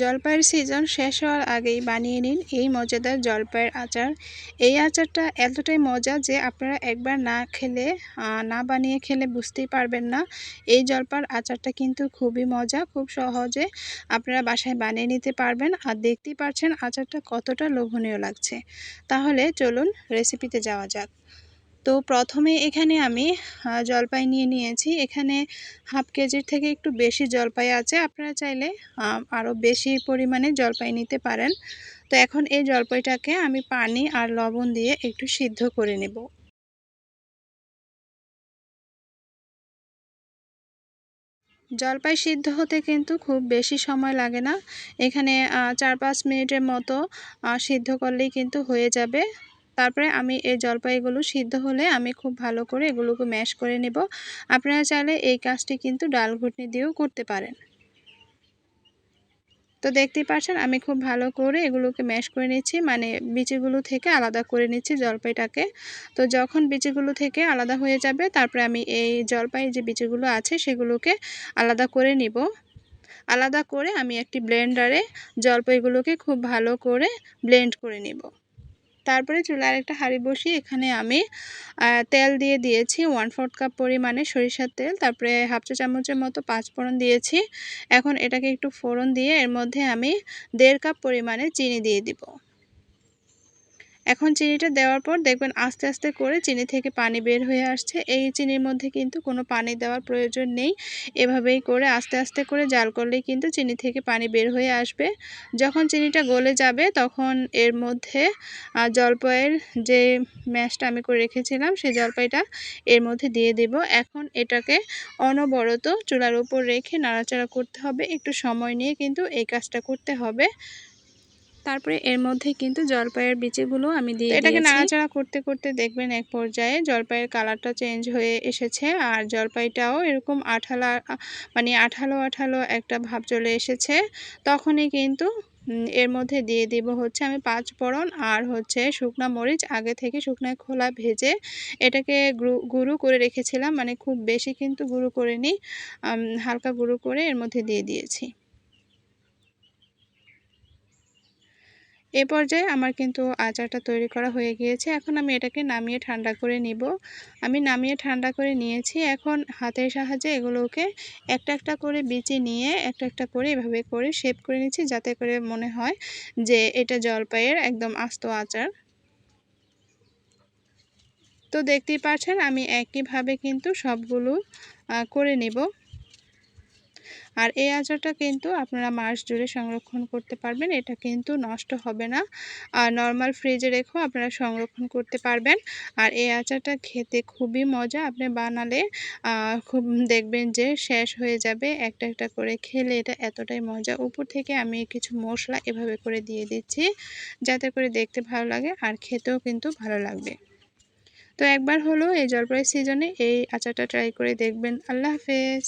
জলপাইয়ের সিজন শেষ হওয়ার আগেই বানিয়ে নিন এই মজাদার জলপাইয়ের আচার। এই আচারটা এতটাই মজা যে আপনারা একবার না খেলে না বানিয়ে খেলে বুঝতেই পারবেন না। এই জলপাইয়ের আচারটা কিন্তু খুবই মজা, খুব সহজে আপনারা বাসায় বানিয়ে নিতে পারবেন আর দেখতেই পাচ্ছেন আচারটা কতটা লোভনীয় লাগছে। তাহলে চলুন রেসিপিতে যাওয়া যাক। তো প্রথমে এখানে আমি জলপাই নিয়ে নিয়েছি। এখানে হাফ কেজির থেকে একটু বেশি জলপাই আছে। আপনারা চাইলে আরও বেশি পরিমাণে জলপাই নিতে পারেন। তো এখন এই জলপাইটাকে আমি পানি আর লবণ দিয়ে একটু সিদ্ধ করে নেব। জলপাই সিদ্ধ হতে কিন্তু খুব বেশি সময় লাগে না। এখানে চার পাঁচ মিনিটের মতো সিদ্ধ করলেই কিন্তু হয়ে যাবে। তারপরে আমি এই জলপাইগুলো সিদ্ধ হলে আমি খুব ভালো করে এগুলোকে ম্যাশ করে নেব। আপনারা চাইলে এই কাজটি কিন্তু ডাল ঘুটনি দিয়েও করতে পারেন। তো দেখতেই পাচ্ছেন, আমি খুব ভালো করে এগুলোকে ম্যাশ করে নিচ্ছি মানে বিচিগুলো থেকে আলাদা করে নিচ্ছি জলপাইটাকে। তো যখন বিচিগুলো থেকে আলাদা হয়ে যাবে, তারপরে আমি এই জলপাই যে বিচিগুলো আছে, সেগুলোকে আলাদা করে নিব। আলাদা করে আমি একটি ব্লেন্ডারে জলপাইগুলোকে খুব ভালো করে ব্লেন্ড করে নিব। তারপরে চুলার একটা হাঁড়ি বসিয়ে এখানে আমি তেল দিয়ে দিয়েছি ওয়ান ফোর্থ কাপ পরিমাণে সরিষার তেল, তারপরে হাফ চা চামচের মতো পাঁচ ফোড়ন দিয়েছি। এখন এটাকে একটু ফোড়ন দিয়ে এর মধ্যে আমি দেড় কাপ পরিমাণে চিনি দিয়ে দিব। এখন চিনিটা দেওয়ার পর দেখবেন আস্তে আস্তে করে চিনি থেকে পানি বের হয়ে আসছে। এই চিনির মধ্যে কিন্তু কোনো পানি দেওয়ার প্রয়োজন নেই। এভাবেই করে আস্তে আস্তে করে জাল করলেই কিন্তু চিনি থেকে পানি বের হয়ে আসবে। যখন চিনিটা গলে যাবে তখন এর মধ্যে জলপাইয়ের যে ম্যাশটা আমি করে রেখেছিলাম সেই জলপাইটা এর মধ্যে দিয়ে দেব। এখন এটাকে অনবরত চুলার উপর রেখে নাড়াচাড়া করতে হবে। একটু সময় নিয়ে কিন্তু এই কাজটা করতে হবে। তারপরে এর মধ্যে কিন্তু জলপাইয়ের বিচিগুলো আমি দিয়ে এটাকে নাড়াচাড়া করতে করতে দেখবেন এক পর্যায়ে জলপাইয়ের কালারটা চেঞ্জ হয়ে এসেছে আর জলপাইটাও এরকম আঠালা মানে আঠালো আঠালো একটা ভাব চলে এসেছে। তখনই কিন্তু এর মধ্যে দিয়ে দিব হচ্ছে আমি পাঁচ ফোড়ন আর হচ্ছে শুকনা মরিচ। আগে থেকে শুকনায় খোলা ভেজে এটাকে গুঁড়ো করে রেখেছিলাম মানে খুব বেশি কিন্তু গুঁড়ো করে নিই হালকা গুঁড়ো করে এর মধ্যে দিয়ে দিয়েছি। এ পর্যায়ে আমার কিন্তু আচারটা তৈরি করা হয়ে গিয়েছে। এখন আমি এটাকে নামিয়ে ঠান্ডা করে নিব। আমি নামিয়ে ঠান্ডা করে নিয়েছি। এখন হাতের সাহায্যে এগুলোকে একটা একটা করে বিচি নিয়ে একটা একটা করে এভাবে করে শেপ করে নিচ্ছি যাতে করে মনে হয় যে এটা জলপাইয়ের একদম আস্ত আচার। তো দেখতেই পাচ্ছেন আমি একইভাবে কিন্তু সবগুলো করে নেব। আর এই আচারটা কিন্তু আপনারা মাস জুড়ে সংরক্ষণ করতে পারবেন, এটা কিন্তু নষ্ট হবে না। আর নর্মাল ফ্রিজে রেখেও আপনারা সংরক্ষণ করতে পারবেন। আর এই আচারটা খেতে খুবই মজা, আপনি বানালে খুব দেখবেন যে শেষ হয়ে যাবে একটা একটা করে খেলে, এটা এতটাই মজা। উপর থেকে আমি কিছু মশলা এভাবে করে দিয়ে দিচ্ছি, যাতে করে দেখতে ভালো লাগে আর খেতেও কিন্তু ভালো লাগবে। তো একবার হলো এই জলপাই সিজনে এই আচারটা ট্রাই করে দেখবেন। আল্লাহ হাফেজ!